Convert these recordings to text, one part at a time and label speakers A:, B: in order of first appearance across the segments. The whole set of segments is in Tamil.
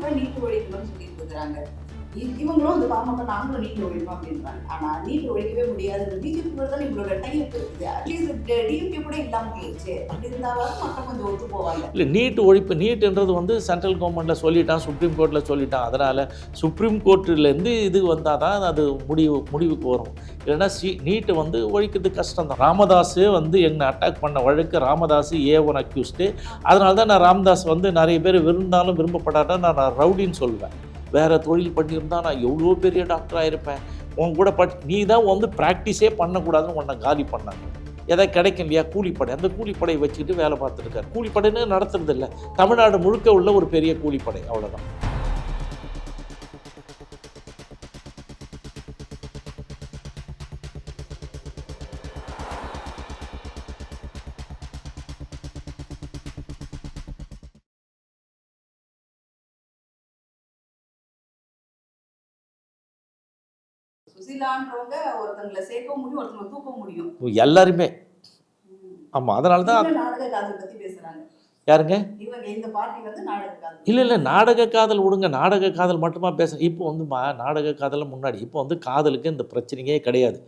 A: ரொம்ப நீட்டு ஒழிக்கணும்னு சொல்லிட்டு இருக்கிறாங்க. இவங்களும் வந்து பாமக நாங்களும் நீட்டு ஒழிப்போம் அப்படின்றாங்க. ஆனால் நீட்டு ஒழிக்கவே முடியாது பிஜேபி தான் இவங்களோட டைப் இருக்குது. அட்லீஸ்ட் டிஎம்கே கூட இல்லாமல் போயிடுச்சு அப்படி இருந்தாலும் மக்கள் கொஞ்சம் ஒத்து போவாங்க.
B: இல்லை நீட் ஒழிப்பு நீட்டுன்றது வந்து சென்ட்ரல் கவர்மெண்ட்டில் சொல்லிட்டான் சுப்ரீம் கோர்ட்டில் சொல்லிட்டான். அதனால் சுப்ரீம் கோர்ட்டிலேருந்து இது வந்தால் தான் அது முடிவு முடிவுக்கு வரும். இல்லைன்னா சி நீட்டு வந்து ஒழிக்கிறது கஷ்டம் தான் ராமதாஸு வந்து என்னை அட்டாக் பண்ண வழக்கு ராமதாஸ் ஏ ஒன் அக்யூஸ்டு அதனால தான் நான் ராமதாஸ் வந்து நிறைய பேர் விருந்தாலும் விரும்பப்படாதான் நான் ரவுடின்னு சொல்லுவேன் வேறு தொழில் பண்ணியிருந்தா நான் எவ்வளோ பெரிய டாக்டராக இருப்பேன். உன் கூட பட் நீ தான் வந்து ப்ராக்டிஸே பண்ணக்கூடாதுன்னு உன்னை காலி பண்ணாங்க. எதாவது கிடைக்கும் இல்லையா கூலிப்படை. அந்த கூலிப்படையை வச்சுக்கிட்டு வேலை பார்த்துருக்காரு கூலிப்படைன்னு நடத்துறது இல்லை தமிழ்நாடு முழுக்க உள்ள ஒரு பெரிய கூலிப்படை. அவ்வளோதான்
A: சுசிலான்றவங்க ஒருத்தங்களை சேர்க்கவும் முடியும் ஒருத்தங்களை தூக்க முடியும்.
B: எல்லாருமே. ஆமாம் அதனால தான்
A: நாடக காதல் பத்தி பேசுறாங்க.
B: யாருங்க?
A: இவங்க இந்த பார்ட்டி வந்து நாடக காதல்.
B: இல்லை இல்லை நாடக காதல் விடுங்க. நாடக காதல் மட்டுமா பேச இப்போ வந்து மா நாடக காதல் முன்னாடி இப்போ வந்து காதலுக்கு இந்த பிரச்சனையே கிடையாது.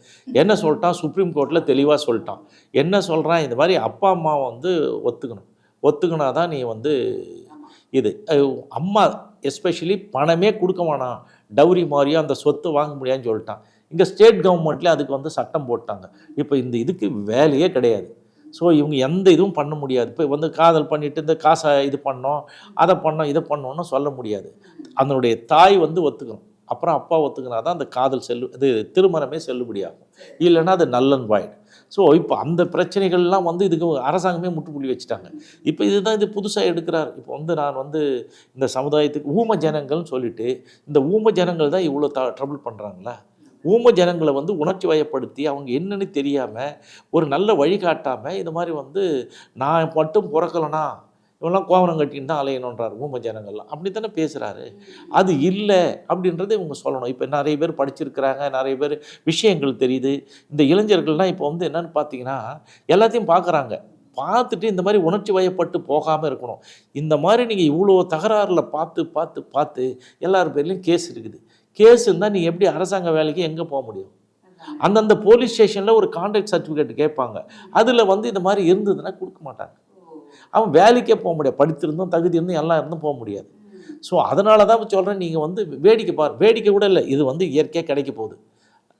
B: என்ன சொல்லிட்டான்? சுப்ரீம் கோர்ட்டில் தெளிவாக சொல்லிட்டான். என்ன சொல்கிறான் இந்த மாதிரி அப்பா அம்மா வந்து ஒத்துக்கணும். ஒத்துக்கினா தான் நீ வந்து இது அம்மா எஸ்பெஷலி பணமே கொடுக்க வேணாம். டவுரி மாதிரியோ அந்த சொத்து வாங்க முடியாதுன்னு சொல்லிட்டான். இங்கே ஸ்டேட் கவர்மெண்ட்லேயே அதுக்கு வந்து சட்டம் போட்டாங்க. இப்போ இந்த இதுக்கு வேலையே கிடையாது. ஸோ இவங்க எந்த இதுவும் பண்ண முடியாது. இப்போ வந்து காதல் பண்ணிட்டு இந்த காசை இது பண்ணோம் அதை பண்ணோம் இதை பண்ணோம்னு சொல்ல முடியாது. அதனுடைய தாய் வந்து ஒத்துக்கணும். அப்புறம் அப்பா ஒத்துக்கினா தான் அந்த காதல் செல்லு இது திருமணமே செல்லுபடியாகும் இல்லைன்னா அது நல்லன் வாய்டு ஸோ இப்போ அந்த பிரச்சனைகள்லாம் வந்து இதுக்கு அரசாங்கமே முட்டுப்புள்ளி வச்சுட்டாங்க. இப்போ இதுதான் இது புதுசாக எடுக்கிறார். இப்போ வந்து நான் வந்து இந்த சமுதாயத்துக்கு ஊம ஜனங்கள்னு சொல்லிட்டு இந்த ஊம ஜனங்கள் தான் இவ்வளோ த ட்ரபிள் பண்ணுறாங்களா ஊம ஜனங்களை வந்து உணர்ச்சி வயப்படுத்தி அவங்க என்னன்னு தெரியாமல் ஒரு நல்ல வழிகாட்டாமல் இது மாதிரி வந்து நான் மட்டும் பிறக்கலனா இவெல்லாம் கோவரம் கட்டின்னு தான் அலையணுன்றார் ஊம ஜனங்கள்லாம் அப்படி தானே பேசுகிறாரு அது இல்லை அப்படின்றத இவங்க சொல்லணும். இப்போ நிறைய பேர் படிச்சிருக்கிறாங்க நிறைய பேர் விஷயங்கள் தெரியுது. இந்த இளைஞர்கள்லாம் இப்போ வந்து என்னன்னு பார்த்தீங்கன்னா எல்லாத்தையும் பார்க்குறாங்க. பார்த்துட்டு இந்த மாதிரி உணர்ச்சி வயப்பட்டு போகாமல் இருக்கணும். இந்த மாதிரி நீங்கள் இவ்வளோ தகராறில் பார்த்து பார்த்து பார்த்து எல்லார் பேர்லேயும் கேஸ் இருக்குது. கேஸ் இருந்தால் நீ எப்படி அரசாங்க வேலைக்கு எங்கே போக முடியும்? அந்தந்த போலீஸ் ஸ்டேஷனில் ஒரு கான்ட்ராக்ட் சர்டிஃபிகேட் கேட்பாங்க. அதில் வந்து இந்த மாதிரி இருந்ததுன்னா கொடுக்க மாட்டாங்க. அவன் வேலைக்கே போக முடியாது. படித்திருந்தும் தகுதி இருந்தும் எல்லாம் இருந்தும் போக முடியாது. ஸோ அதனால தான் சொல்கிறேன் நீங்கள் வந்து வேடிக்கை பார். வேடிக்கை கூட இல்லை இது வந்து இயற்கையாக கிடைக்க போகுது.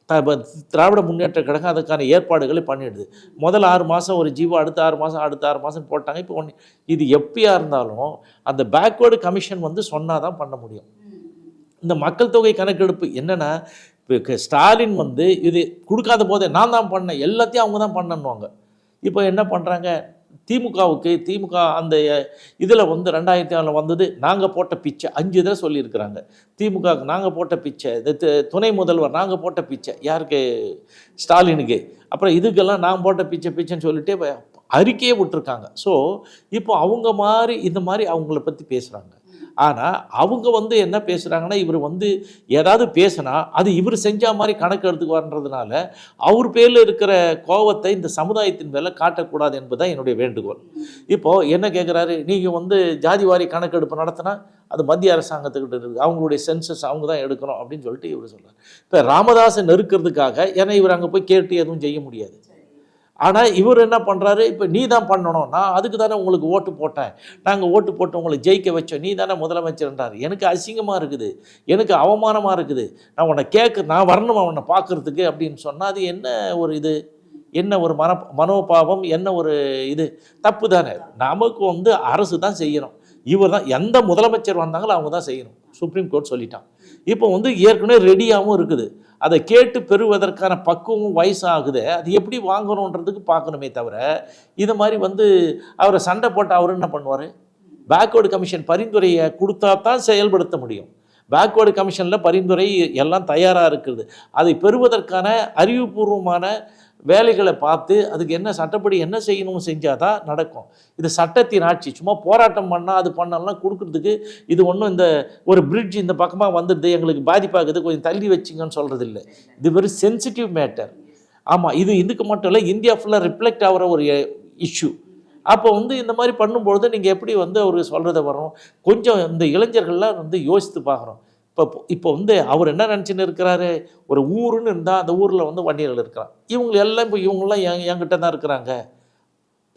B: த- திராவிட முன்னேற்ற கழகம் அதுக்கான ஏற்பாடுகளை பண்ணிடுது. முதல் ஆறு மாதம் ஒரு ஜீவோ அடுத்த ஆறு மாதம் அடுத்த ஆறு மாதம் போட்டாங்க. இப்போ ஒன்று இது எப்பயா இருந்தாலும் அந்த பேக்வேர்டு கமிஷன் வந்து சொன்னால் தான் பண்ண முடியும். இந்த மக்கள் தொகை கணக்கெடுப்பு என்னென்னா இப்போ ஸ்டாலின் வந்து இது கொடுக்காத போதே நான் தான் பண்ணேன் எல்லாத்தையும் அவங்க தான் பண்ணணுவாங்க இப்போ என்ன பண்ணுறாங்க திமுகவுக்கு திமுக அந்த இதில் வந்து ரெண்டாயிரத்தி ஆறில் வந்தது நாங்கள் போட்ட பிச்சை அஞ்சு இதில் சொல்லியிருக்கிறாங்க. திமுகவுக்கு நாங்கள் போட்ட பிச்சை இது துணை முதல்வர் நாங்கள் போட்ட பிச்சை யாருக்கு? ஸ்டாலினுக்கு. அப்புறம் இதுக்கெல்லாம் நான் போட்ட பிச்சை பிச்சைன்னு சொல்லிட்டு அறிக்கையே விட்டுருக்காங்க. ஸோ இப்போ அவங்க மாதிரி இந்த மாதிரி அவங்கள பற்றி பேசுகிறாங்க ஆனால் அவங்க வந்து என்ன பேசுகிறாங்கன்னா இவர் வந்து ஏதாவது பேசினா அது இவர் செஞ்ச மாதிரி கணக்கு எடுத்துக்குவார்ன்றதுனால அவர் பேரில் இருக்கிற கோவத்தை இந்த சமுதாயத்தின் மேலே காட்டக்கூடாது என்பதுதான் என்னுடைய வேண்டுகோள். இப்போது என்ன கேட்குறாரு நீங்கள் வந்து ஜாதிவாரி கணக்கெடுப்பு நடத்தினா அது மத்திய அரசாங்கத்துக்கிட்ட இருக்குது அவங்களுடைய சென்சஸ் அவங்க தான் எடுக்கணும் அப்படின்னு சொல்லிட்டு இவர் சொல்கிறார் இப்போ ராமதாஸை நெருக்கிறதுக்காக ஏன்னா இவர் அங்கே போய் கேட்டு எதுவும் செய்ய முடியாது. ஆனால் இவர் என்ன பண்ணுறாரு இப்போ நீ தான் பண்ணணும். நான் அதுக்கு தானே உங்களுக்கு ஓட்டு போட்டேன். நாங்கள் ஓட்டு போட்டு உங்களை ஜெயிக்க வச்சோம். நீ தானே முதலமைச்சர்ன்றார் எனக்கு அசிங்கமாக இருக்குது. எனக்கு அவமானமாக இருக்குது. நான் உன்னை கேட்க நான் வரணும் உன்னை பார்க்கறதுக்கு அப்படின்னு சொன்னால் அது என்ன ஒரு இது? என்ன ஒரு மன மனோபாவம்? என்ன ஒரு இது? தப்பு தானே. நமக்கு வந்து அரசு தான் செய்யணும். இவர் தான் எந்த முதலமைச்சர் வந்தாங்களோ அவங்க தான் செய்யணும். சுப்ரீம் கோர்ட் சொல்லிட்டான். இப்போ வந்து ஏற்கனவே ரெடியாகவும் இருக்குது. அதை கேட்டு பெறுவதற்கான பக்குவமும் வயசாகுது. அது எப்படி வாங்கணுன்றதுக்கு பார்க்கணுமே தவிர இது மாதிரி வந்து அவரை சண்டை போட்டு அவர் என்ன பண்ணுவார்? பேக்வேர்டு கமிஷன் பரிந்துரையை கொடுத்தா தான் செயல்படுத்த முடியும். பேக்வேர்டு கமிஷனில் பரிந்துரை எல்லாம் தயாராக இருக்குது. அதை பெறுவதற்கான அறிவுபூர்வமான வேலைகளை பார்த்து அதுக்கு என்ன சட்டப்படி என்ன செய்யணும்னு செஞ்சால் தான் நடக்கும். இது சட்டத்தின் ஆட்சி. சும்மா போராட்டம் பண்ணால் அது பண்ணலாம் கொடுக்குறதுக்கு இது ஒன்றும் இந்த ஒரு பிரிட்ஜ் இந்த பக்கமாக வந்துடுது எங்களுக்கு பாதிப்பாகுது கொஞ்சம் தள்ளி வச்சிங்கன்னு சொல்கிறது இல்லை இது வெரி சென்சிட்டிவ் மேட்டர் ஆமாம் இது இதுக்கு மட்டும் இல்லை இந்தியா ஃபுல்லாக ரிஃப்ளெக்ட் ஆகிற ஒரு இஷ்யூ அப்போ வந்து இந்த மாதிரி பண்ணும்பொழுது நீங்கள் எப்படி வந்து அவர் சொல்கிறத வரும்? கொஞ்சம் இந்த இளைஞர்கள்லாம் வந்து யோசித்து பார்க்குறோம் இப்போ இப்போ வந்து அவர் என்ன நினச்சின்னு இருக்கிறாரு? ஒரு ஊருன்னு இருந்தால் அந்த ஊரில் வந்து வன்னியர்கள் இருக்கிறான் இவங்க எல்லாம் இப்போ இவங்கெல்லாம் என் என்கிட்ட தான் இருக்கிறாங்க.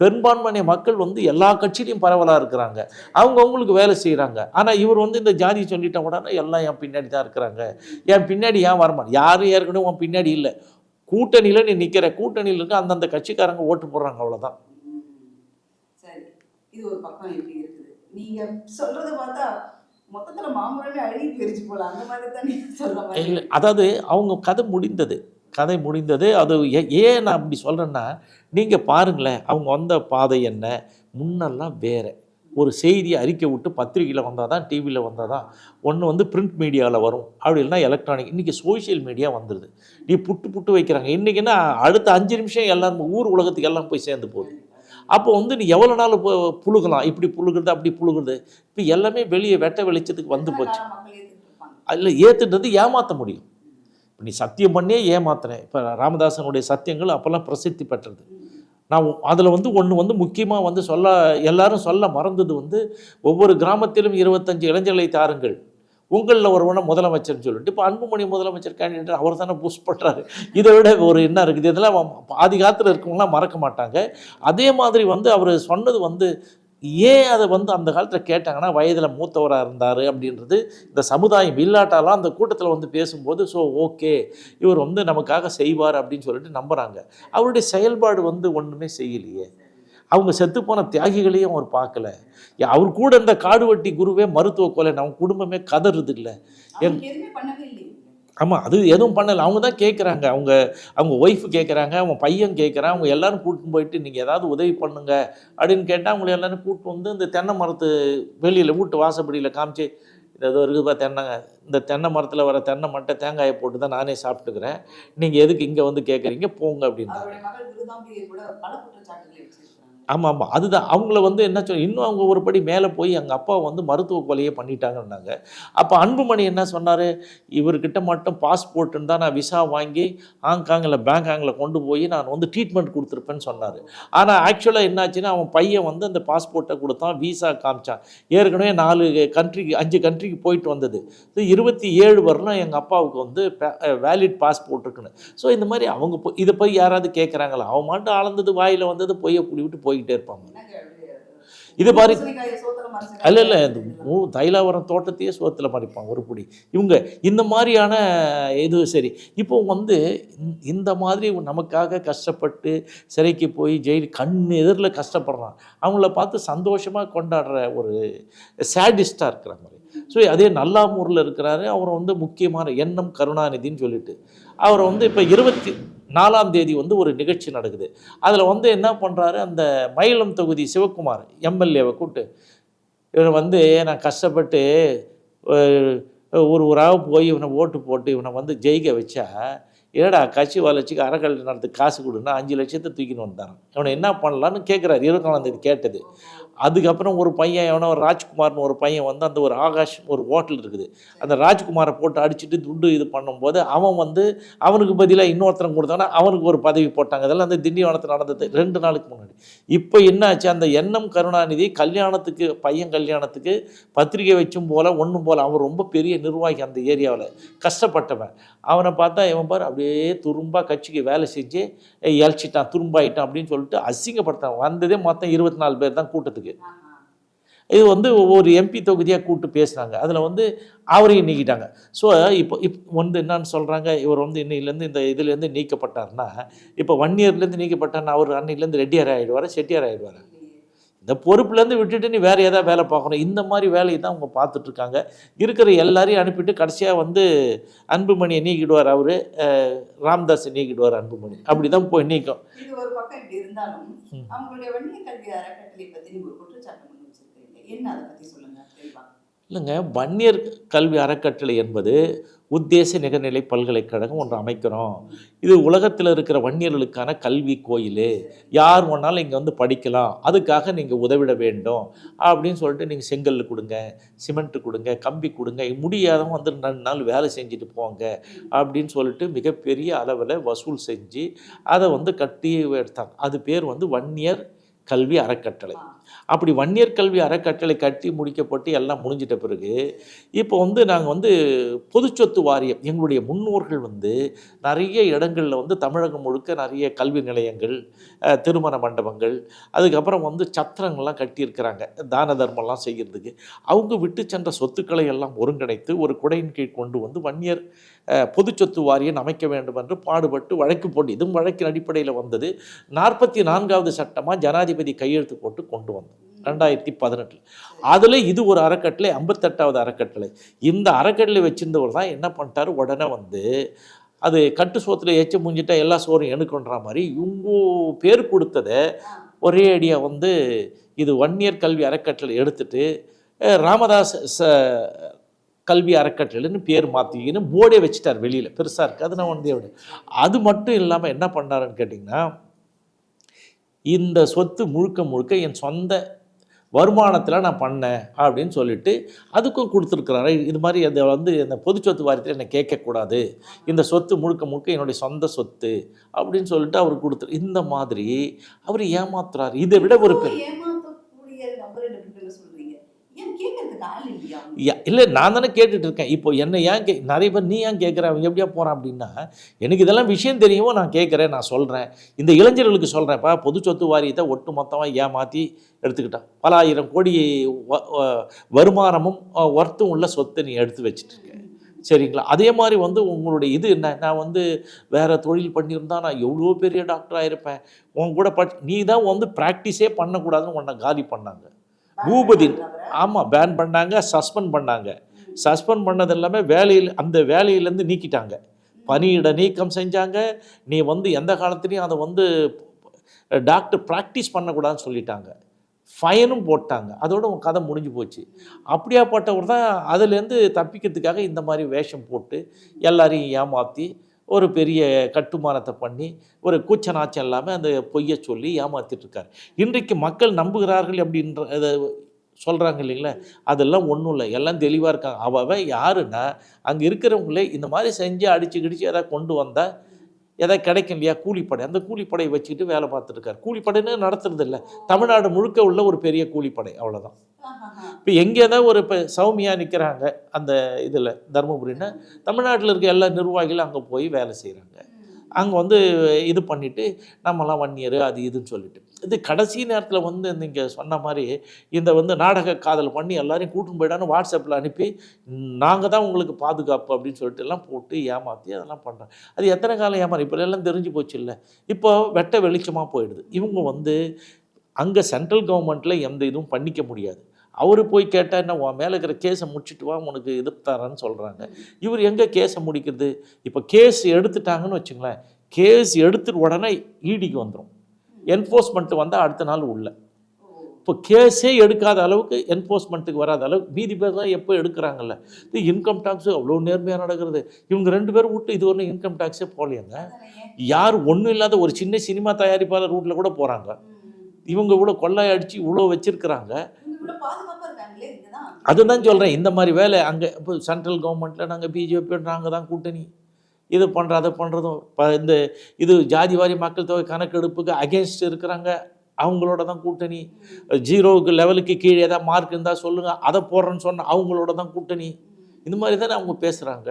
B: பெரும்பான்மையான மக்கள் வந்து எல்லா கட்சியிலையும் பரவலாக இருக்கிறாங்க. அவங்க அவங்களுக்கு வேலை செய்கிறாங்க ஆனால் இவர் வந்து இந்த ஜாதி சொல்லிட்ட உடனே எல்லாம் என் பின்னாடி தான் இருக்கிறாங்க. என் பின்னாடி ஏன் வரமாட்டேன் யாரும் ஏற்கனவே உன் பின்னாடி இல்லை. கூட்டணியில் நீ நிற்கிற கூட்டணியில் இருக்க அந்தந்த கட்சிக்காரங்க ஓட்டு போடுறாங்க அவ்வளோதான்
A: சரி. இது ஒரு பக்கம் எப்படி இருக்குது. நீங்கள் சொல்றத பார்த்தா மொத்தத்துல மாமரமே அழுகி போயிருச்சு போல. அந்த மாதிரி தான் சொல்ல
B: இல்லை அதாவது அவங்க கதை முடிந்தது. கதை முடிந்தது. அது ஏ- ஏன் நான் அப்படி சொல்கிறேன்னா நீங்கள் பாருங்களேன் அவங்க வந்த பாதை என்ன? முன்னெல்லாம் வேற. ஒரு செய்தியை அறிக்கை விட்டு பத்திரிக்கையில் வந்தால் தான் டிவியில் வந்தால் தான் ஒன்று வந்து பிரிண்ட் மீடியாவில் வரும். அப்படி இல்லைன்னா எலக்ட்ரானிக் இன்றைக்கி சோஷியல் மீடியா வந்துடுது நீ புட்டு புட்டு வைக்கிறாங்க. இன்றைக்கின்னா அடுத்த அஞ்சு நிமிஷம் எல்லாரும் ஊர் உலகத்துக்கு எல்லாம் போய் சேர்ந்து போகுது. அப்போ வந்து நீ எவ்வளோ நாள் புழுகலாம்? இப்படி புழுகுறது அப்படி புழுகுறது. இப்போ எல்லாமே வெளியே வெட்ட வெளிச்சத்துக்கு வந்து போச்சு. அதில் ஏற்றுன்றது ஏமாற்ற முடியும். இப்போ நீ சத்தியம் பண்ணியே ஏமாத்துறேன் இப்போ ராமதாசனுடைய சத்தியங்கள் அப்போல்லாம் பிரசித்தி பெற்றது. நான் அதில் வந்து ஒன்று வந்து முக்கியமாக வந்து சொல்ல எல்லாரும் சொல்ல மறந்தது வந்து ஒவ்வொரு கிராமத்திலும் இருபத்தஞ்சு இளைஞர்களை தாருங்கள். உங்களில் ஒருவனை முதலமைச்சர்னு சொல்லிட்டு இப்போ அன்புமணி முதலமைச்சர் கேண்டிடேட் அவர் தானே புஷ் பண்ணுறாரு இதை விட ஒரு என்ன இருக்குது? இதெல்லாம் பாதி காலத்தில் இருக்கவங்களாம் மறக்க மாட்டாங்க. அதே மாதிரி வந்து அவர் சொன்னது வந்து ஏன் அதை வந்து அந்த காலத்தில் கேட்டாங்கன்னா வயதில் மூத்தவராக இருந்தார் அப்படின்றது இந்த சமுதாயம் இல்லாட்டாலாம் அந்த கூட்டத்தில் வந்து பேசும்போது ஸோ ஓகே இவர் வந்து நமக்காக செய்வார் அப்படின்னு சொல்லிட்டு நம்புகிறாங்க அவருடைய செயல்பாடு வந்து ஒன்றுமே செய்யலையே. அவங்க செத்துப்போன தியாகிகளையும் அவர் பார்க்கல. அவர் கூட இந்த காடுவெட்டி குருவே மருத்துவ கொலை நம்ம குடும்பமே கதறுது இல்லை
A: அவங்க இல்லை
B: ஆமாம் அது எதுவும் பண்ணலை. அவங்க தான் கேட்குறாங்க அவங்க அவங்க ஒய்ஃபு கேட்குறாங்க அவங்க பையன் கேட்குறான் அவங்க எல்லாரும் கூட்டின்னு போயிட்டு நீங்கள் ஏதாவது உதவி பண்ணுங்க அப்படின்னு கேட்டால் அவங்கள எல்லாரும் கூப்பிட்டு வந்து இந்த தென்னை மரத்து வெளியில் வீட்டு வாசப்படியில் காமிச்சு இது ஏதோ இருக்குதுப்பா தென்னைங்க இந்த தென்னை மரத்தில் வர தென்னை மட்டை தேங்காயை போட்டு தான் நானே சாப்பிட்டுக்கிறேன். நீங்கள் எதுக்கு இங்கே வந்து கேட்குறீங்க போங்க அப்படின்னாங்க ஆமாம் ஆமாம் அதுதான். அவங்கள வந்து என்ன சொல் இன்னும் அவங்க ஒரு படி மேலே போய் எங்கள் அப்பா வந்து மருத்துவ கொலையே பண்ணிட்டாங்கன்னாங்க. அப்போ அன்புமணி என்ன சொன்னார்? இவர்கிட்ட மட்டும் பாஸ்போர்ட்டுன்னு தான் நான் விசா வாங்கி ஹாங்காங்கில் பேங்காங்கில் கொண்டு போய் நான் வந்து ட்ரீட்மெண்ட் கொடுத்துருப்பேன்னு சொன்னார். ஆனால் ஆக்சுவலாக என்னாச்சுன்னா அவன் பையன் வந்து அந்த பாஸ்போர்ட்டை கொடுத்தான் விசா காமிச்சான். ஏற்கனவே நாலு கண்ட்ரிக்கு அஞ்சு கண்ட்ரிக்கு போயிட்டு வந்தது. இருபத்தி ஏழு வரலாம் எங்கள் அப்பாவுக்கு வந்து வேலிட் பாஸ்போர்ட் இருக்குன்னு. ஸோ இந்த மாதிரி அவங்க இதை போய் யாராவது கேட்குறாங்களா அவன் மட்டும் அளந்தது வாயில் வந்தது பொய்யை புடி விட்டு போய்கிட்டே இருப்பாங்க? இது?
A: மறைச்சிடாம
B: அல்ல இல்லை இந்த மூ தைலாவரம் தோட்டத்தையே சோத்தில் மறைப்பாங்க ஒரு புடி. இவங்க இந்த மாதிரியான இது சரி. இப்போ வந்து இந்த- இந்த மாதிரி நமக்காக கஷ்டப்பட்டு சிறைக்கு போய் ஜெயில் கண் எதிரில் கஷ்டப்படுறான். அவங்கள பார்த்து சந்தோஷமாக கொண்டாடுற ஒரு சேடிஸ்டாக இருக்கிற மாதிரி. ஸோ அதே நல்லாமூரில் இருக்கிறாரு. அவர் வந்து முக்கியமான எண்ணம் கருணாநிதின்னு சொல்லிட்டு. அவரை வந்து இப்போ இருபத்தி நாலாம் தேதி வந்து ஒரு நிகழ்ச்சி நடக்குது. அதில் வந்து என்ன பண்ணுறாரு அந்த மயிலம் தொகுதி சிவக்குமார் எம்எல்ஏவை கூப்பிட்டு இவனை வந்து நான் கஷ்டப்பட்டு ஒரு ஊராக போய் இவனை ஓட்டு போட்டு இவனை வந்து ஜெயிக்க வச்சா ஏடா கட்சி வளர்ச்சிக்கு அறக்கல் நடத்துக்கு காசு கொடுன்னா அஞ்சு லட்சத்தை தூக்கின்னு வந்தாங்க இவனை என்ன பண்ணலான்னு கேட்குறாரு இருபத்தி நாலாம் தேதி கேட்டது. அதுக்கப்புறம் ஒரு பையன் எவனோ ஒரு ராஜ்குமார்னு ஒரு பையன் வந்து அந்த ஒரு ஆகாஷ் ஒரு ஹோட்டல் இருக்குது. அந்த ராஜ்குமாரை போட்டு அடிச்சுட்டு துண்டு இது பண்ணும்போது அவன் வந்து அவனுக்கு பதிலாக இன்னொருத்தன் கொடுத்தானா அவனுக்கு ஒரு பதவி போட்டாங்க. இதெல்லாம் அந்த திண்டிவனத்தில் நடந்தது ரெண்டு நாளுக்கு முன்னாடி. இப்போ என்னாச்சு அந்த எண்ணம் கருணாநிதி கல்யாணத்துக்கு பையன் கல்யாணத்துக்கு பத்திரிகை வச்சும் போல ஒன்றும் போல அவன் ரொம்ப பெரிய நிர்வாகி அந்த ஏரியாவில். கஷ்டப்பட்டவன். அவனை பார்த்தா இவன் பார் அப்படியே துரும்பாக கட்சிக்கு வேலை செஞ்சு "ஏய், இழைச்சிட்டான் துரும்பாயிட்டான் அப்படின்னு சொல்லிட்டு அசிங்கப்படுத்தான் வந்ததே மொத்தம் இருபத்தி நாலு பேர் தான் கூட்டத்துக்கு.
A: ஆஹா.
B: இது வந்து ஒவ்வொரு எம்பி தொகுதியாக கூப்பிட்டு பேசுனாங்க அதில் வந்து அவரையும் நீக்கிட்டாங்க. ஸோ இப்போ இப் வந்து என்னன்னு சொல்கிறாங்க இவர் வந்து இன்னிலேருந்து இந்த இதுலேருந்து நீக்கப்பட்டார்னா இப்போ ஒன் இயர்லேருந்து நீக்கப்பட்டார்னா அவர் அன்னையிலேருந்து ரெட்டியார் ஆகிடுவார் செட்டியார் ஆகிடுவார் இந்த பொறுப்புலேருந்து விட்டுட்டு நீ வேறு ஏதாவது வேலை பார்க்கணும். இந்த மாதிரி வேலையை தான் அவங்க பார்த்துட்ருக்காங்க. இருக்கிற எல்லாரையும் அனுப்பிட்டு கடைசியாக வந்து அன்புமணியை நீக்கிடுவார் அவர். ராம்தாஸை நீக்கிடுவார் அன்புமணி. அப்படி தான் போய் நீக்கும்.
A: இது ஒரு பக்கம் இப்படி இருந்தாலும்
B: ம்.
A: அவங்களுடைய வன்னிய கல்வி அறக்கட்டளை பத்தி நீங்க ஒரு குற்றச்சாட்டு முன் வச்சிருக்கீங்க. என்ன அதை பத்தி சொல்லுங்க தெளிவா?
B: இல்லைங்க வன்னியர் கல்வி அறக்கட்டளை என்பது உத்தேச நிகர்நிலை பல்கலைக்கழகம் ஒன்று அமைக்கிறோம். இது உலகத்தில் இருக்கிற வன்னியர்களுக்கான கல்வி கோயில். யார் வேணாலும் இங்கே வந்து படிக்கலாம். அதுக்காக நீங்கள் உதவிட வேண்டும். அப்படின்னு சொல்லிட்டு நீங்கள் செங்கல் கொடுங்க சிமெண்ட் கொடுங்க கம்பி கொடுங்க. முடியாதவங்க வந்து ரெண்டு நாள் வேலை செஞ்சுட்டு போங்க அப்படின்னு சொல்லிட்டு மிகப்பெரிய அளவில் வசூல் செஞ்சு அதை வந்து கட்டி எடுத்தாங்க அது பேர் வந்து வன்னியர் கல்வி அறக்கட்டளை. அப்படி வன்னியர் கல்வி அறக்கட்டளை கட்டி முடிக்கப்பட்டு எல்லாம் முடிஞ்சிட்ட பிறகு இப்போ வந்து நாங்கள் வந்து பொதுச்சொத்து வாரியம் எங்களுடைய முன்னோர்கள் வந்து நிறைய இடங்களில் வந்து தமிழகம் முழுக்க நிறைய கல்வி நிலையங்கள் திருமண மண்டபங்கள் அதுக்கப்புறம் வந்து சத்திரங்கள்லாம் கட்டியிருக்கிறாங்க தான தர்மம்லாம் செய்கிறதுக்கு அவங்க விட்டு சென்ற சொத்துக்களை எல்லாம் ஒருங்கிணைத்து ஒரு குடையின் கீழ் கொண்டு வந்து வன்னியர் பொது பொதுச்சொத்து வாரியம் அமைக்க வேண்டும் என்று பாடுபட்டு வழக்கு போட்டு இதுவும் வழக்கின் அடிப்படையில் வந்தது. நாற்பத்தி நான்காவது சட்டமாக ஜனாதிபதி கையெழுத்து போட்டு கொண்டு வந்தோம் ரெண்டாயிரத்தி பதினெட்டில். அதில் இது ஒரு அறக்கட்டளை ஐம்பத்தெட்டாவது அறக்கட்டளை. இந்த அறக்கட்டளை வச்சிருந்தவர் தான் என்ன பண்ணிட்டாரு? உடனே வந்து அது கட்டு சோத்தில் எச்ச முடிஞ்சிட்டா எல்லா சோறும் எனக்குன்ற மாதிரி இவங்க பேர் கொடுத்ததை ஒரே அடியாக வந்து இது வன்னியர் கல்வி அறக்கட்டளை எடுத்துட்டு ராமதாஸ் ச கல்வி அறக்கட்டளைன்னு பேர் மாற்றிக்கின்னு போர்டே வச்சுட்டார் வெளியில். பெருசாக இருக்குது அது நான் வந்து எப்படி அது மட்டும் இல்லாமல் என்ன பண்ணாருன்னு கேட்டிங்கன்னா இந்த சொத்து முழுக்க முழுக்க என் சொந்த வருமானத்தில் நான் பண்ணேன் அப்படின்னு சொல்லிட்டு அதுக்கும் கொடுத்துருக்குறாரு. இது மாதிரி அதை வந்து இந்த பொது சொத்து வாரியத்தில் என்னை கேட்கக்கூடாது இந்த சொத்து முழுக்க முழுக்க என்னுடைய சொந்த சொத்து அப்படின்னு சொல்லிட்டு அவர் கொடுத்துரு இந்த மாதிரி அவர் ஏமாத்துறாரு. இதை விட ஒரு பெரிய
A: ஏமாத்தக்கூடிய நபர் என்ன சொல்றீங்க ஏன் கேட்கறதுக்கு ஆள் இல்லையா
B: யா- இல்லை நான் தானே கேட்டுட்டு இருக்கேன். இப்போ என்ன ஏன் கே நிறைய பேர் நீ ஏன் கேட்குற அவன் எப்படியா போகிறான் அப்படின்னா எனக்கு இதெல்லாம் விஷயம் தெரியுமோ நான் கேட்குறேன் நான் சொல்கிறேன் இந்த இளைஞர்களுக்கு சொல்கிறேன்ப்பா பொது சொத்து வாரியத்தை ஒட்டு மொத்தமாக ஏமாற்றி எடுத்துக்கிட்டான். பல ஆயிரம் கோடி வருமானமும் ஒர்த்தும் உள்ள சொத்தை நீ எடுத்து வச்சுட்டு இருக்க. சரிங்களா? அதே மாதிரி வந்து உங்களுடைய இது என்ன? நான் வந்து வேறு தொழில் பண்ணியிருந்தா நான் எவ்வளோ பெரிய டாக்டராக இருப்பேன் உன் கூட பட் நீ தான் வந்து ப்ராக்டிஸே பண்ணக்கூடாதுன்னு உன்னை காலி பண்ணாங்க. பூபதி ஆமாம் பேன் பண்ணாங்க சஸ்பெண்ட் பண்ணாங்க. சஸ்பெண்ட் பண்ணது எல்லாமே வேலையில் அந்த வேலையிலேருந்து நீக்கிட்டாங்க. பணியிட நீக்கம் செஞ்சாங்க. நீ வந்து எந்த காலத்துலேயும் அதை வந்து டாக்டர் ப்ராக்டிஸ் பண்ணக்கூடாதுன்னு சொல்லிட்டாங்க. ஃபைனும் போட்டாங்க. அதோட உன் கதை முடிஞ்சு போச்சு. அப்படியாப்பட்டவர் தான் அதுலேருந்து தப்பிக்கிறதுக்காக இந்த மாதிரி வேஷம் போட்டு எல்லாரையும் ஏமாற்றி ஒரு பெரிய கட்டுமானத்தை பண்ணி ஒரு கூச்ச நாச்சம் இல்லாமல் அந்த பொய்யை சொல்லி ஏமாத்திட்டுருக்காரு. இன்றைக்கு மக்கள் நம்புகிறார்கள் அப்படின்ற அதை சொல்கிறாங்க இல்லைங்களா? அதெல்லாம் ஒன்றும் இல்லை. எல்லாம் தெளிவாக இருக்காங்க. அவள் யாருன்னா அங்கே இருக்கிறவங்களே இந்த மாதிரி செஞ்சு அடிச்சு கிடிச்சு எதாவது கொண்டு வந்தால் எதை கிடைக்கும் இல்லையா? கூலிப்படை. அந்த கூலிப்படையை வச்சுக்கிட்டு வேலை பார்த்துருக்காரு கூலிப்படைன்னு நடத்துறது இல்லை. தமிழ்நாடு முழுக்க உள்ள ஒரு பெரிய கூலிப்படை அவ்வளோதான் இப்போ எங்கே தான் ஒரு இப்போ சௌமியாக நிற்கிறாங்க அந்த இதில் தருமபுரின்னா. தமிழ்நாட்டில் இருக்க எல்லா நிர்வாகிகளும் அங்கே போய் வேலை செய்கிறாங்க அங்கே வந்து இது பண்ணிவிட்டு நம்மலாம் ஒன் இயர் அது இதுன்னு சொல்லிட்டு. இது கடைசி நேரத்தில் வந்து நீங்கள் சொன்ன மாதிரி இந்த வந்து நாடக காதல் பண்ணி எல்லாரையும் கூட்டின்னு போயிடான்னு வாட்ஸ்அப்பில் அனுப்பி நாங்கள் தான் உங்களுக்கு பாதுகாப்பு அப்படின்னு சொல்லிட்டு எல்லாம் போட்டு ஏமாற்றி அதெல்லாம் பண்ணுறோம் அது எத்தனை காலம் ஏமாறி இப்போ எல்லாம் தெரிஞ்சு போச்சு இல்லை. இப்போ வெட்ட வெளிச்சமாக போயிடுது. இவங்க வந்து அங்கே சென்ட்ரல் கவர்மெண்ட்டில் எந்த இதுவும் பண்ணிக்க முடியாது. அவர் போய் கேட்டால் என்ன உன் மேலே இருக்கிற கேஸை முடிச்சிட்டு வா உனக்கு இது தரேன்னு சொல்கிறாங்க இவர் எங்கே கேஸை முடிக்கிறது? இப்போ கேஸ் எடுத்துட்டாங்கன்னு வச்சுங்களேன். கேஸ் எடுத்துட்டு உடனே ஈடிக்கு வந்துடும் என்ஃபோர்ஸ்மெண்ட் வந்தால் அடுத்த நாள் உள்ள. இப்போ கேஸே எடுக்காத அளவுக்கு என்ஃபோர்ஸ்மெண்ட்டுக்கு வராத அளவுக்கு மீதி பேர் தான் எப்போ எடுக்கிறாங்கல்ல? இது இன்கம் டேக்ஸு அவ்வளோ நேர்மையாக நடக்கிறது. இவங்க ரெண்டு பேரும் விட்டு இது ஒன்றும் இன்கம் டேக்ஸே போகலையாங்க. யார் ஒன்றும் இல்லாத ஒரு சின்ன சினிமா தயாரிப்பாளர் ரூட்டில் கூட போகிறாங்க இவங்க இவ்வளோ கொள்ளை அடித்து இவ்வளோ வச்சுருக்கிறாங்க. அதுதான் சொல்கிறேன் இந்த மாதிரி வேலை அங்கே இப்போ சென்ட்ரல் கவர்மெண்ட்டில் நாங்கள் பிஜேபி நாங்கள் தான் கூட்டணி. இது பண்ணுற அதை பண்ணுறதும் இப்போ இந்த இது ஜாதி வாரி மக்கள் தொகை கணக்கெடுப்புக்கு அகேன்ஸ்ட் இருக்கிறாங்க. அவங்களோட தான் கூட்டணி. ஜீரோவுக்கு லெவலுக்கு கீழே ஏதாவது மார்க் இருந்தால் சொல்லுங்கள் அதை போடுறேன்னு சொன்னால் அவங்களோட தான் கூட்டணி. இந்த மாதிரி தானே அவங்க பேசுகிறாங்க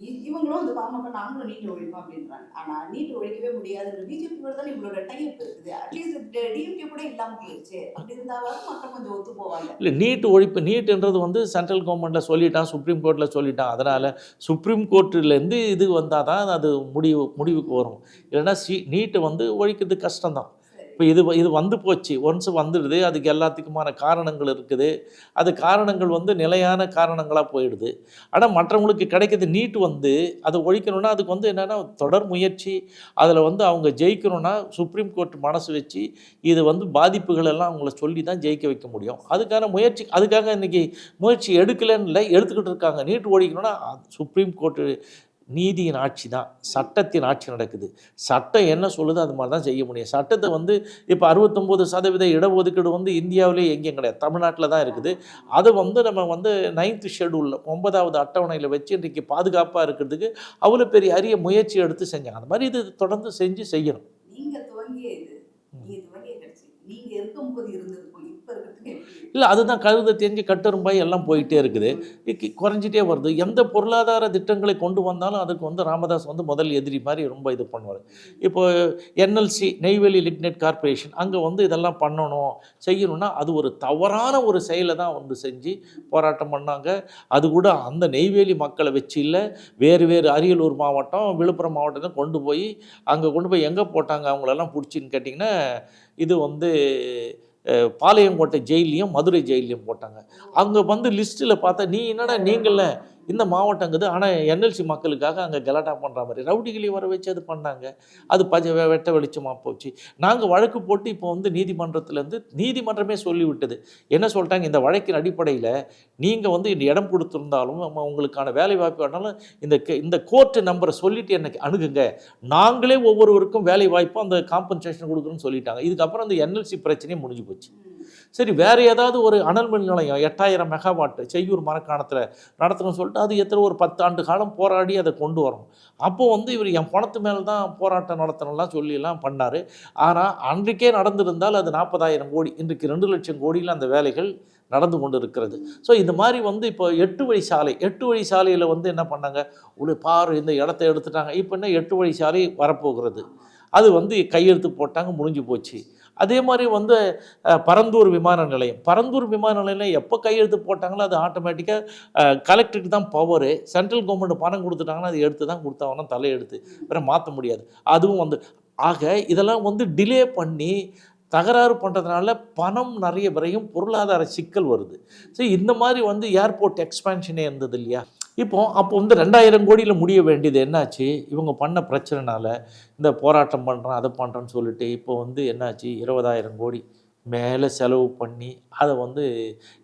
A: இவங்களும் வந்து பாமக நாங்களும் நீட்டு ஒழிப்போம் அப்படின்றாங்க. ஆனா நீட்டு ஒழிக்கவே முடியாதுன்னு பிஜேபி கூட தான் இவங்களோட டைப் இருக்குது. அட்லீஸ்ட் டிஎம்கே கூட இல்லாம போயிடுச்சு அப்படி இருந்தாவது மக்கள் கொஞ்சம் ஒத்து போவாங்க.
B: இல்லை நீட் ஒழிப்பு நீட்ன்றது வந்து சென்ட்ரல் கவர்மெண்ட்டில் சொல்லிட்டான் சுப்ரீம் கோர்ட்டில் சொல்லிட்டான். அதனால் சுப்ரீம் கோர்ட்டிலேருந்து இது வந்தால் தான் அது முடிவு முடிவுக்கு வரும். இல்லைன்னா சி நீட்டை வந்து ஒழிக்கிறது கஷ்டம்தான்.
A: சரி
B: இப்போ இது இது வந்து போச்சு. ஒன்ஸ் வந்துடுது அதுக்கு எல்லாத்துக்குமான காரணங்கள் இருக்குது. அது காரணங்கள் வந்து நிலையான காரணங்களாக போயிடுது. ஆனால் மற்றவங்களுக்கு கிடைக்கிறது நீட் வந்து அதை ஒழிக்கணும்னா அதுக்கு வந்து என்னென்னா தொடர் முயற்சி. அதில் வந்து அவங்க ஜெயிக்கணும்னா சுப்ரீம் கோர்ட் மனசு வச்சு இது வந்து பாதிப்புகள் எல்லாம் அவங்கள சொல்லி தான் ஜெயிக்க வைக்க முடியும். அதுக்கான முயற்சி அதுக்காக இன்றைக்கி முயற்சி எடுக்கலன்னு இல்லை எடுத்துக்கிட்டு இருக்காங்க. நீட் ஒழிக்கணும்னா சுப்ரீம் கோர்ட்டு நீதியின் ஆட்சி தான். சட்டத்தின் ஆட்சி நடக்குது. சட்டம் என்ன சொல்லுது அது மாதிரி தான் செய்ய முடியும். சட்டத்தை வந்து இப்போ அறுபத்தொம்போது சதவீத இடஒதுக்கீடு வந்து இந்தியாவிலே எங்கேயும் கிடையாது. தமிழ்நாட்டில் தான் இருக்குது. அதை வந்து நம்ம வந்து நைன்த்து ஷெடியூலில் ஒன்பதாவது அட்டவணையில் வச்சு இன்றைக்கு பாதுகாப்பாக இருக்கிறதுக்கு அவ்வளோ பெரிய அரிய முயற்சி எடுத்து செஞ்சாங்க. அந்த மாதிரி இது தொடர்ந்து செஞ்சு செய்யணும்.
A: நீங்கள் துவங்கிய இது நீங்கள் துவங்கிய கட்சி நீங்கள் இருக்கும்போது இருந்தது?
B: இல்லை அதுதான் கழுத தெரிஞ்சு கட்டெரும்பாய் எல்லாம் போயிட்டே இருக்குது. குறைஞ்சிட்டே வருது. எந்த பொருளாதார திட்டங்களை கொண்டு வந்தாலும் அதுக்கு வந்து ராமதாஸ் வந்து முதல் எதிரி மாதிரி ரொம்ப இது பண்ணுவார். இப்போ என்எல்சி நெய்வேலி லிக்னெட் கார்ப்பரேஷன் அங்கே வந்து இதெல்லாம் பண்ணணும் செய்யணும்னா அது ஒரு தவறான ஒரு செயலை தான் வந்து செஞ்சு போராட்டம் பண்ணாங்க. அது கூட அந்த நெய்வேலி மக்களை வச்சு இல்லை வேறு வேறு அரியலூர் மாவட்டம் விழுப்புரம் மாவட்டத்தை கொண்டு போய் அங்கே கொண்டு போய் எங்கே போட்டாங்க அவங்களெல்லாம் பிடிச்சின்னு கேட்டிங்கன்னா இது வந்து பாளையங்கோட்டை ஜெயிலையும் மதுரை ஜெயிலையும் போட்டாங்க. அங்கே வந்து லிஸ்ட்டில் பார்த்தா நீ என்னடா நீங்கள இந்த மாவட்டங்குது. ஆனால் என்எல்சி மக்களுக்காக அங்கே கலாட்டா பண்ணுற மாதிரி ரவுடிகளை வர வச்சு அது பண்ணாங்க. அது பஜ வெ- வெட்ட வெளிச்சமாக போச்சு. நாங்கள் வழக்கு போட்டு இப்போ வந்து நீதிமன்றத்துலேருந்து நீதிமன்றமே சொல்லிவிட்டது. என்ன சொல்லிட்டாங்க? இந்த வழக்கின் அடிப்படையில் நீங்கள் வந்து இந்த இடம் கொடுத்துருந்தாலும் நம்ம உங்களுக்கான வேலை வாய்ப்பு வேணாலும் இந்த க- இந்த கோர்ட்டு நம்பரை சொல்லிட்டு எனக்கு அணுகுங்க. நாங்களே ஒவ்வொருவருக்கும் வேலை வாய்ப்பும் அந்த காம்பன்சேஷன் கொடுக்குறோன்னு சொல்லிட்டாங்க. இதுக்கப்புறம் அந்த என்எல்சி பிரச்சனையே முடிஞ்சு போச்சு. சரி வேறு ஏதாவது ஒரு அனல் மின் நிலையம் எட்டாயிரம் மெகாவாட் செய்யூர் மரக்காணத்தில் நடத்தணும்னு சொல்லிட்டு அது எத்தனை ஒரு பத்தாண்டு காலம் போராடி அதை கொண்டு வரணும். அப்போ வந்து இவர் என் பணத்து மேலே தான் போராட்டம் நடத்தணும்லாம் சொல்லிலாம் பண்ணார். ஆனால் அன்றைக்கே நடந்திருந்தால் அது நாற்பதாயிரம் கோடி இன்றைக்கு ரெண்டு லட்சம் கோடியில் அந்த வேலைகள் நடந்து கொண்டு இருக்கிறது ஸோ இந்த மாதிரி வந்து இப்போ எட்டு வழி சாலை எட்டு வழி சாலையில் வந்து என்ன பண்ணாங்க? ஒரு பாரு இந்த இடத்த எடுத்துட்டாங்க. இப்போ என்ன எட்டு வழி சாலை வரப்போகிறது? அது வந்து கையெழுத்து போட்டாங்க முடிஞ்சு போச்சு. அதே மாதிரி வந்து பரந்தூர் விமான நிலையம். பரந்தூர் விமான நிலையம் எப்போ கையெழுத்து போட்டாங்களோ அது ஆட்டோமேட்டிக்காக கலெக்டருக்கு தான் பவரு சென்ட்ரல் கவர்மெண்ட் பணம் கொடுத்துட்டாங்கன்னா அது எடுத்து தான் கொடுத்தாங்கன்னா தலையெடுத்து வேற மாற்ற முடியாது. அதுவும் வந்து ஆக இதெல்லாம் வந்து டிலே பண்ணி தகராறு பண்ணுறதுனால பணம் நிறைய விரையும் பொருளாதார சிக்கல் வருது. ஸோ இந்த மாதிரி வந்து ஏர்போர்ட் எக்ஸ்பேன்ஷனே இருந்தது இல்லையா? இப்போ அப்போ வந்து ரெண்டாயிரம் கோடியில் முடிய வேண்டியது என்னாச்சு? இவங்க பண்ண பிரச்சனைனால இந்த போராட்டம் பண்ணுறோம் அதை பண்ணுறோன்னு சொல்லிட்டு இப்போ வந்து என்னாச்சு? இருபதாயிரம் கோடி மேலே செலவு பண்ணி அதை வந்து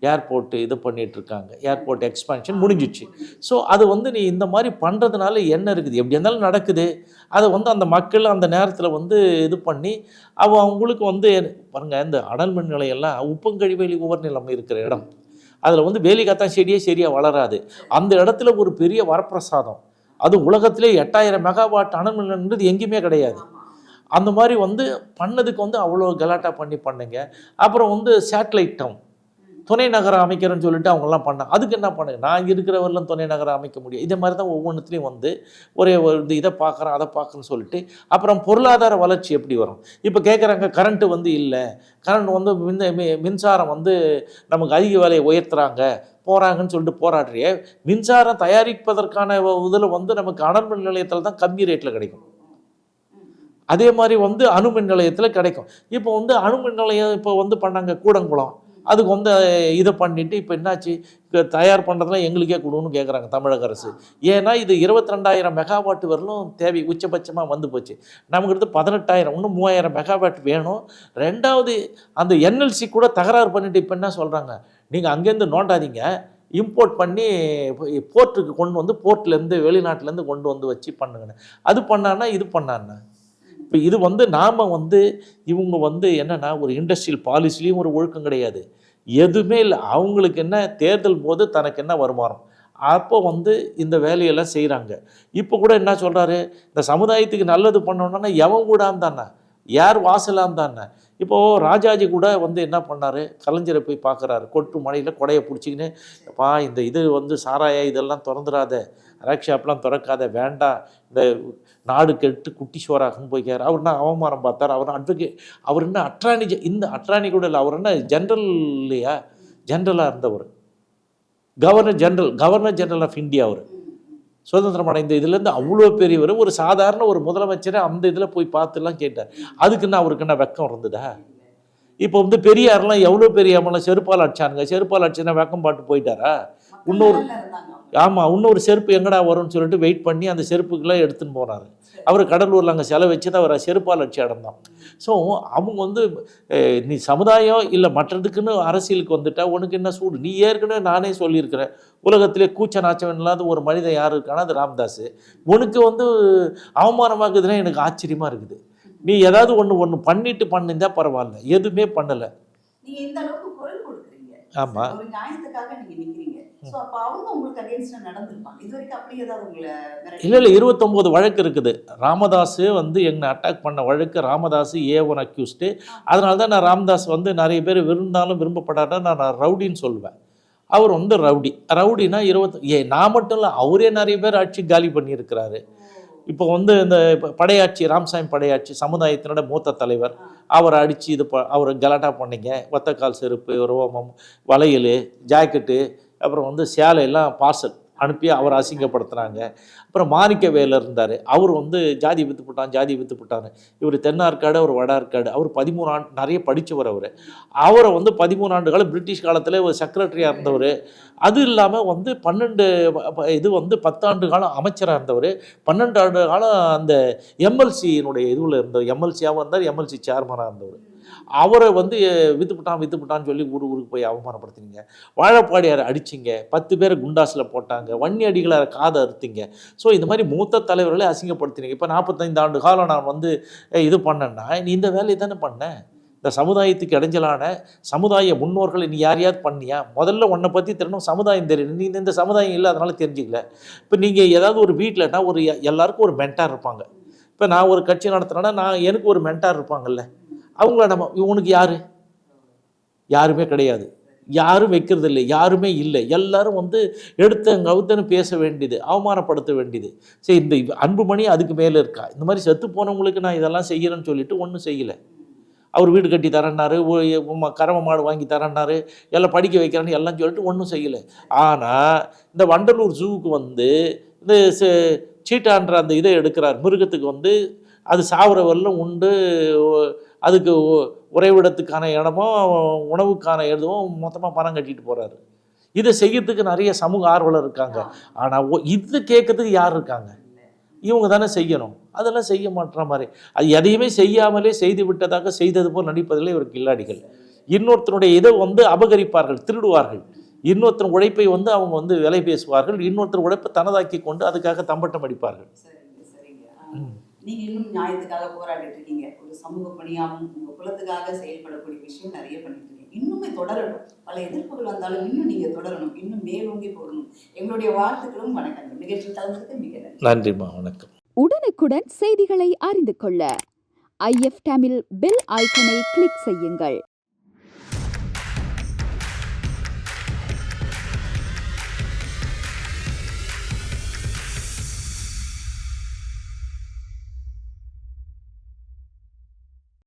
B: ஏர்போர்ட்டு இது பண்ணிட்டு இருக்காங்க. ஏர்போர்ட் எக்ஸ்பேன்ஷன் முடிஞ்சிச்சு. ஸோ அது வந்து நீ இந்த மாதிரி பண்ணுறதுனால என்ன இருக்குது? எப்படி இருந்தாலும் நடக்குது. அதை வந்து அந்த மக்கள் அந்த நேரத்தில் வந்து இது பண்ணி அவ அவங்களுக்கு வந்து பாருங்க இந்த அனல் மின் நிலையெல்லாம் உப்பங்கழிவேலி உவர் நிலம் இருக்கிற இடம். அதில் வந்து வேலிக்காத்தான் செடியே சரியாக வளராது. அந்த இடத்துல ஒரு பெரிய வரப்பிரசாதம். அது உலகத்திலே எட்டாயிரம் மெகாவாட் அணுமின்றது எங்கேயுமே கிடையாது. அந்த மாதிரி வந்து பண்ணதுக்கு வந்து அவ்வளோ கலாட்டா பண்ணி பண்ணுங்க. அப்புறம் வந்து சேட்டலைட் டவுன். துணை நகரம் அமைக்கிறேன்னு சொல்லிட்டு அவங்கெல்லாம் பண்ணாங்க. அதுக்கு என்ன பண்ணுங்க நான் இங்கே இருக்கிறவரெல்லாம் துணை நகரம் அமைக்க முடியும். இதே மாதிரி தான் ஒவ்வொன்றுத்துலேயும் வந்து ஒரே ஒரு இந்த இதை பார்க்குறேன் அதை பார்க்குறேன்னு சொல்லிட்டு அப்புறம் பொருளாதார வளர்ச்சி எப்படி வரும்? இப்போ கேட்குறாங்க கரண்ட்டு வந்து இல்லை. கரண்ட் வந்து மின் மின்சாரம் வந்து நமக்கு அதிக விலையை உயர்த்துறாங்க. போகிறாங்கன்னு சொல்லிட்டு போராடுறிய. மின்சாரம் தயாரிப்பதற்கான இதில் வந்து நமக்கு அணுமின் நிலையத்தில் தான் கம்மி ரேட்டில் கிடைக்கும். அதே மாதிரி வந்து அணுமின் நிலையத்தில் கிடைக்கும். இப்போ வந்து அணுமின் நிலையம் இப்போ வந்து பண்ணாங்க கூடங்குளம். அதுக்கு வந்து இதை பண்ணிட்டு இப்போ என்னாச்சு? தயார் பண்ணுறதுலாம் எங்களுக்கே கொடுன்னு கேட்குறாங்க தமிழக அரசு. ஏன்னா இது இருபத்தி ரெண்டாயிரம் மெகாவாட் வரலும் தேவை உச்சபட்சமாக வந்து போச்சு. நமக்கு பதினெட்டாயிரம் இன்னும் மூவாயிரம் மெகாவாட் வேணும். ரெண்டாவது அந்த என்எல்சி கூட தகராறு பண்ணிட்டு இப்போ என்ன சொல்கிறாங்க நீங்கள் அங்கேருந்து நோண்டாதீங்க. இம்போர்ட் பண்ணி போர்ட்டுக்கு கொண்டு வந்து போர்ட்லேருந்து வெளிநாட்டிலேருந்து கொண்டு வந்து வச்சு பண்ணுங்கன்னு. அது பண்ணான்னா இது பண்ணான்னா இப்போ இது வந்து நாம் வந்து இவங்க வந்து என்னென்னா ஒரு இண்டஸ்ட்ரியல் பாலிசிலையும் ஒரு ஒழுக்கம் கிடையாது. எதுவுமே இல்லை. அவங்களுக்கு என்ன? தேர்தல் போது தனக்கு என்ன வருமானம்? அப்போ வந்து இந்த வேலையெல்லாம் செய்கிறாங்க இப்போ கூட என்ன சொல்கிறாரு இந்த சமுதாயத்துக்கு நல்லது பண்ணணும்னா எவன் கூடாம் தானே யார் வாசலாம் தானே இப்போது ராஜாஜி கூட வந்து என்ன பண்ணார்? கலைஞரை போய் பார்க்குறாரு கொட்டு மழையில் கொடையை பிடிச்சிக்கின்னு அப்பா இந்த இது வந்து சாராயா இதெல்லாம் திறந்துடாத ரேக் ஷாப்லாம் திறக்காத. வேண்டாம். இந்த நாடு கெட்டு குட்டி போய்க்கார் அவர் என்ன அவமானம் பார்த்தார். அவர் அட்வொகேட் அவர் என்ன அட்ரானி ஜெ- இந்த அட்ரானி கூட இல்லை அவர் என்ன ஜென்ரல் இல்லையா? ஜென்ரலாக இருந்தவர். Governor general governor general of India அவர். சுதந்திரம் அடைந்த இதுலேருந்து அவ்வளோ பெரியவர். ஒரு சாதாரண ஒரு முதலமைச்சரை அந்த இதில் போய் பார்த்துலாம் கேட்டார். அதுக்கு என்ன அவருக்கு என்ன வெக்கம் இருந்ததா? இப்போ வந்து பெரியாரெலாம் எவ்வளோ பெரிய அம்மலாம் செருப்பால் அடிச்சானுங்க. செருப்பால் அடிச்சுன்னா வெக்கம் பாட்டு போயிட்டாரா? இன்னொரு. ஆமாம் இன்னொரு செருப்பு எங்கடா வரும்னு சொல்லிட்டு வெயிட் பண்ணி அந்த செருப்புக்கெல்லாம் எடுத்துன்னு போனார் அவர் கடலூரில் அங்கே செலவு வச்சு தான் அவர் செருப்பால் அடிச்சு அடந்தான். ஸோ அவங்க வந்து நீ சமுதாயம் இல்லை மற்றதுக்குன்னு அரசியலுக்கு வந்துட்டா உனக்கு என்ன சூடு? நீ ஏற்கனவே நானே சொல்லியிருக்கிறேன். உலகத்திலே கூச்ச நாச்சம் இல்லாத ஒரு மனிதன் யார் இருக்கானா? அது ராம்தாஸ் உனக்கு வந்து அவமானமாகுதுன்னா எனக்கு ஆச்சரியமாக இருக்குது. நீ ஏதாவது ஒன்று ஒன்று பண்ணிட்டு பண்ணியிருந்தா பரவாயில்ல. எதுவுமே பண்ணலை.
A: நீங்க இந்த அளவுக்கு
B: ஆமாம்
A: ஒரு நியாயத்துக்காக நீங்க நிக்கிறீங்க. சோ அப்ப அவங்க உங்களுக்கு அகைன்ஸ்டா நடந்திருப்பாங்க. இது வரைக்கும் அப்படி ஏதாவது உங்களை மிரட்டி-
B: இல்லை இல்லை இருபத்தொம்போது வழக்கு இருக்குது. ராமதாஸ் வந்து என்னை அட்டாக் பண்ண வழக்கு ராமதாஸ் ஏ ஒன் அக்யூஸ்டு அதனால தான் நான் ராமதாஸ் வந்து நிறைய பேர் விருந்தாலும் விரும்பப்படாட்டா நான் நான் ரவுடின்னு சொல்லுவேன். அவர் வந்து ரவுடி. ரவுடினா இருபத்தி ஏ நான் மட்டும் இல்லை அவரே நிறைய பேர் ஆட்சி காலி பண்ணியிருக்கிறாரு. இப்போ வந்து இந்த படையாட்சி ராம்சாமி படையாட்சி சமுதாயத்தினோட மூத்த தலைவர். அவரை அடித்து இது ப அவரை கலாட்டா பண்ணிங்க. ஒத்தக்கால் செருப்பு ரோமம் வளையல் ஜாக்கெட்டு அப்புறம் வந்து சேலையெல்லாம் பார்சல். அனுப்பி அவரை அசிங்கப்படுத்துனாங்க அப்புறம் மாணிக்கவேலர் இருந்தார். அவர் வந்து ஜாதி வித்து போட்டான் ஜாதி வித்து போட்டான்னு. இவர் தென்னார்காடு அவர் வடார்காடு. அவர் பதிமூணு ஆண்டு நிறைய படித்தவர் அவர். அவரை வந்து பதிமூணு ஆண்டு காலம் பிரிட்டிஷ் காலத்தில் ஒரு செக்ரட்டரியாக இருந்தவர். அது இல்லாமல் வந்து பன்னெண்டு இது வந்து பத்தாண்டு காலம் அமைச்சராக இருந்தவர். பன்னெண்டு ஆண்டு காலம் அந்த எம்எல்சியினுடைய இதுவில் இருந்தவர். எம்எல்சியாகவும் இருந்தார் எம்எல்சி சேர்மனாக இருந்தவர். அவரை வந்து வித்துப்புட்டான் வித்துப்புட்டான்னு சொல்லி ஊர் ஊருக்கு போய் அவமானப்படுத்தினீங்க. வாழைப்பாடியாரை அடிச்சிங்க. பத்து பேரை குண்டாஸில் போட்டாங்க. வன்னி அடிகளை காதை அறுத்தீங்க. ஸோ இந்த மாதிரி மூத்த தலைவர்களை அசிங்கப்படுத்தினீங்க. இப்போ நாற்பத்தைந்து ஆண்டு காலம் நான் வந்து இது பண்ணேன்னா நீ இந்த வேலையை தானே பண்ணேன் இந்த சமுதாயத்துக்கு இடைஞ்சலான சமுதாய முன்னோர்களை நீ யாரையாவது பண்ணியா? முதல்ல உன்னை பற்றி தெரியணும் சமுதாயம் தெரியணும் நீ இந்த சமுதாயம் இல்லை அதனால் தெரிஞ்சிக்கல. இப்போ நீங்கள் ஏதாவது ஒரு வீட்டில்னா ஒரு எ- எல்லாருக்கும் ஒரு மென்டார் இருப்பாங்க. இப்போ நான் ஒரு கட்சி நடத்துகிறேன்னா நான் எனக்கு ஒரு மென்டார் இருப்பாங்கல்ல. அவங்கள நம்ம இவனுக்கு யார்? யாருமே கிடையாது. யாரும் வைக்கிறது இல்லை யாருமே இல்லை. எல்லாரும் வந்து எடுத்த கவுத்தன்னு பேச வேண்டியது அவமானப்படுத்த வேண்டியது. சரி இந்த அன்புமணி அதுக்கு மேலே இருக்கா? இந்த மாதிரி செத்து போனவங்களுக்கு நான் இதெல்லாம் செய்கிறேன்னு சொல்லிட்டு ஒன்றும் செய்யலை. அவர் வீடு கட்டி தரேன்னாரு ஓ- கறவை மாடு வாங்கி தரேன்னாரு எல்லாம் படிக்க வைக்கிறேன்னு எல்லாம் சொல்லிட்டு ஒன்றும் செய்யலை. ஆனால் இந்த வண்டலூர் ஜூவுக்கு வந்து இந்த சீட்டான்ற அந்த இதை எடுக்கிறார். மிருகத்துக்கு வந்து அது சாவர வரலும் உண்டு அதுக்கு உறைவிடத்துக்கான இடமும் உணவுக்கான இதுவும் மொத்தமாக பணம் கட்டிட்டு போகிறாரு இதை செய்யறதுக்கு நிறைய சமூக ஆர்வலர் இருக்காங்க. ஆனால் இது கேட்கறதுக்கு யார் இருக்காங்க? இவங்க தானே செய்யணும். அதெல்லாம் செய்ய மாட்டுற மாதிரி. அது எதையுமே செய்யாமலே செய்து விட்டதாக செய்தது போல் நடிப்பதில் இவர் கில்லாடிகள். இன்னொருத்தருடைய இதை வந்து அபகரிப்பார்கள் திருடுவார்கள். இன்னொருத்தர் உழைப்பை வந்து அவங்க வந்து விலை பேசுவார்கள். இன்னொருத்தர் உழைப்பை தனதாக்கி கொண்டு அதுக்காக தம்பட்டம் அடிப்பார்கள்.
A: சரிங்க சரிங்க ஆ. நீங்க இன்னும் நியாயத்துக்காக போராடிட்டு இருக்கீங்க. ஒரு சமூக பணியாகவும் உங்க குலத்துக்காக செயல்படக்கூடிய விஷயம் நிறைய பண்ணிட்டு இருக்கீங்க. இன்னுமே தொடரணும். பல எதிர்ப்புகள் வந்தாலும் இன்னும் நீங்க தொடரணும். இன்னும் மேலோங்கி போகணும். எங்களுடைய வாழ்த்துக்களும் வணக்கங்கள். நிகழ்ச்சி கலந்ததுக்கு மிக நன்றி.
B: நன்றிம்மா. வணக்கம்.
C: உடனுக்குடன் செய்திகளை அறிந்து கொள்ள ஐஎஃப் தமிழ் பெல் ஐக்கனை கிளிக் செய்யுங்கள்.